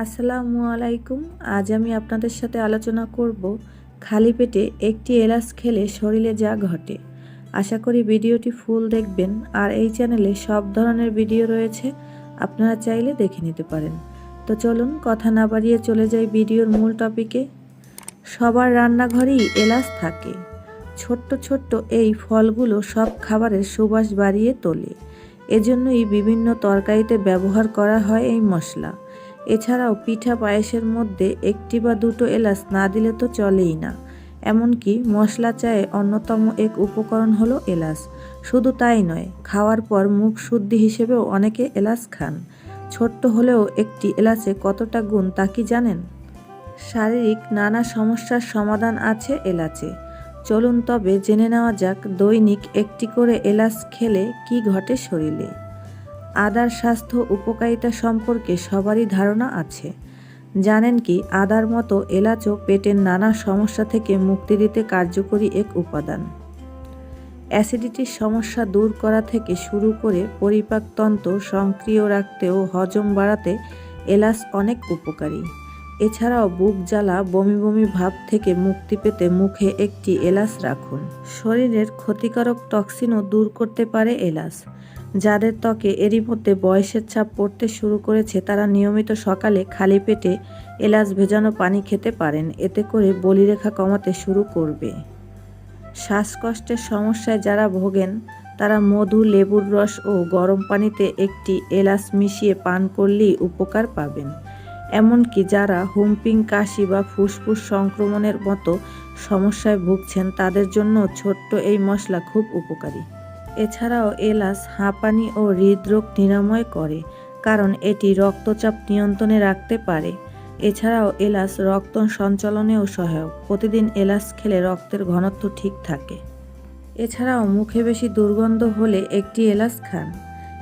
আসসালামু আলাইকুম। আজ আমি আপনাদের সাথে আলোচনা করব খালি পেটে একটি এলাচ খেলে শরীরে যা ঘটে। আশা করি ভিডিওটি ফুল দেখবেন আর এই চ্যানেলে সব ধরনের ভিডিও রয়েছে, আপনারা চাইলে দেখে নিতে পারেন। তো চলুন কথা না বাড়িয়ে চলে যাই ভিডিওর মূল টপিকে। সবার রান্নাঘরেই এলাচ থাকে। ছোট্ট ছোট্ট এই ফলগুলো সব খাবারের সুবাস বাড়িয়ে তোলে। এজন্যই বিভিন্ন তরকারিতে ব্যবহার করা হয় এই মশলা। এছাড়াও পিঠা পায়েসের মধ্যে একটি বা দুটো এলাচ না দিলে তো চলেই না। এমনকি মশলা চায়ে অন্যতম এক উপকরণ হলো এলাচ। শুধু তাই নয়, খাওয়ার পর মুখ শুদ্ধি হিসেবেও অনেকে এলাচ খান। ছোট্ট হলেও একটি এলাচে কতটা গুণ তা কি জানেন? শারীরিক নানা সমস্যার সমাধান আছে এলাচে। চলুন তবে জেনে নেওয়া যাক দৈনিক একটি করে এলাচ খেলে কি ঘটে শরীরে। আদার স্বাস্থ্য উপকারিতা সম্পর্কে সবারই ধারণা আছে। জানেন কি, আদার মতো এলাচও পেটের নানা সমস্যা থেকে মুক্তি দিতে কার্যকরী এক উপাদান। অ্যাসিডিটির সমস্যা দূর করা থেকে শুরু করে পরিপাকতন্ত্র সক্রিয় রাখতে ও হজম বাড়াতে এলাচ অনেক উপকারী। এছাড়াও বুক জ্বালা, বমি বমি ভাব থেকে মুক্তি পেতে মুখে একটি এলাচ রাখুন। শরীরের ক্ষতিকারক টক্সিনও দূর করতে পারে এলাচ। যাদের ত্বকে এরই মধ্যে বয়সের ছাপ পড়তে শুরু করেছে, তারা নিয়মিত সকালে খালি পেটে এলাচ ভেজানো পানি খেতে পারেন। এতে করে বলিরেখা কমাতে শুরু করবে। শ্বাসকষ্টের সমস্যায় যারা ভোগেন, তারা মধু, লেবুর রস ও গরম পানিতে একটি এলাচ মিশিয়ে পান করলেই উপকার পাবেন। এমনকি যারা হুম্পিং, কাশি বা ফুসফুস সংক্রমণের মতো সমস্যায় ভুগছেন, তাদের জন্য ছোট্ট এই মশলা খুব উপকারী। এছাড়াও এলাচ, হাঁপানি ও হৃদরোগ নিরাময় করে, কারণ এটি রক্তচাপ নিয়ন্ত্রণে রাখতে পারে। এছাড়াও এলাচ রক্ত সঞ্চালনেও সহায়ক। প্রতিদিন এলাচ খেলে রক্তের ঘনত্ব ঠিক থাকে। এছাড়াও মুখে বেশি দুর্গন্ধ হলে একটি এলাচ খান।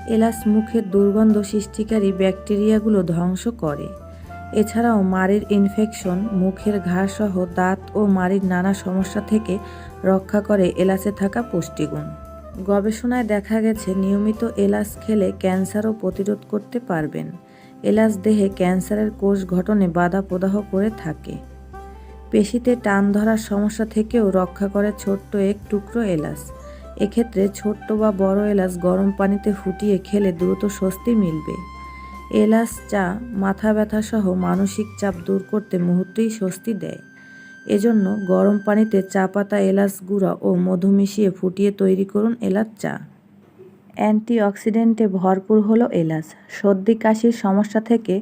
এলাচ মুখের দুর্গন্ধ সৃষ্টিকারী ব্যাকটেরিয়াগুলো ধ্বংস করে। এছাড়াও মাড়ির ইনফেকশন, মুখের ঘাড় সহ দাঁত ও মাড়ির নানা সমস্যা থেকে রক্ষা করে এলাচে থাকা পুষ্টিগুণ। গবেষণায় দেখা গেছে, নিয়মিত এলাচ খেলে ক্যান্সারও প্রতিরোধ করতে পারবেন। এলাচ দেহে ক্যান্সারের কোষ গঠনে বাধা প্রদাহ করে থাকে। পেশিতে টান ধরার সমস্যা থেকেও রক্ষা করে ছোট্ট এক টুকরো এলাচ। এক্ষেত্রে ছোট্ট বা বড় এলাচ গরম পানিতে ফুটিয়ে খেলে দ্রুত স্বস্তি মিলবে। এলাচ চা, মাথা ব্যথা সহ মানসিক চাপ দূর করতে মুহূর্তেই স্বস্তি দেয়। এজন্য গরম পানিতে চা পাতা এলাচ গুঁড়া ও মধু মিশিয়ে ফুটিয়ে তৈরি করুন এলাচ চা। অ্যান্টিঅক্সিডেন্টে ভরপুর হলো এলাচ। সর্দি, কাশির সমস্যা থেকে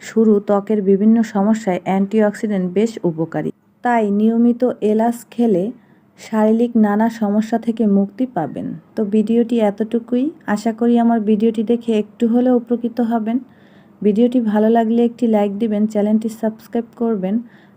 শুরু ত্বকের বিভিন্ন সমস্যায় অ্যান্টিঅক্সিডেন্ট বেশ উপকারী। তাই নিয়মিত এলাচ খেলে শারীরিক নানা সমস্যা থেকে মুক্তি পাবেন। তো ভিডিওটি এতটুকুই। আশা করি আমার ভিডিওটি দেখে একটু হলেও উপকৃত হবেন। ভিডিওটি ভালো লাগলে একটি লাইক দিবেন, চ্যানেলটি সাবস্ক্রাইব করবেন।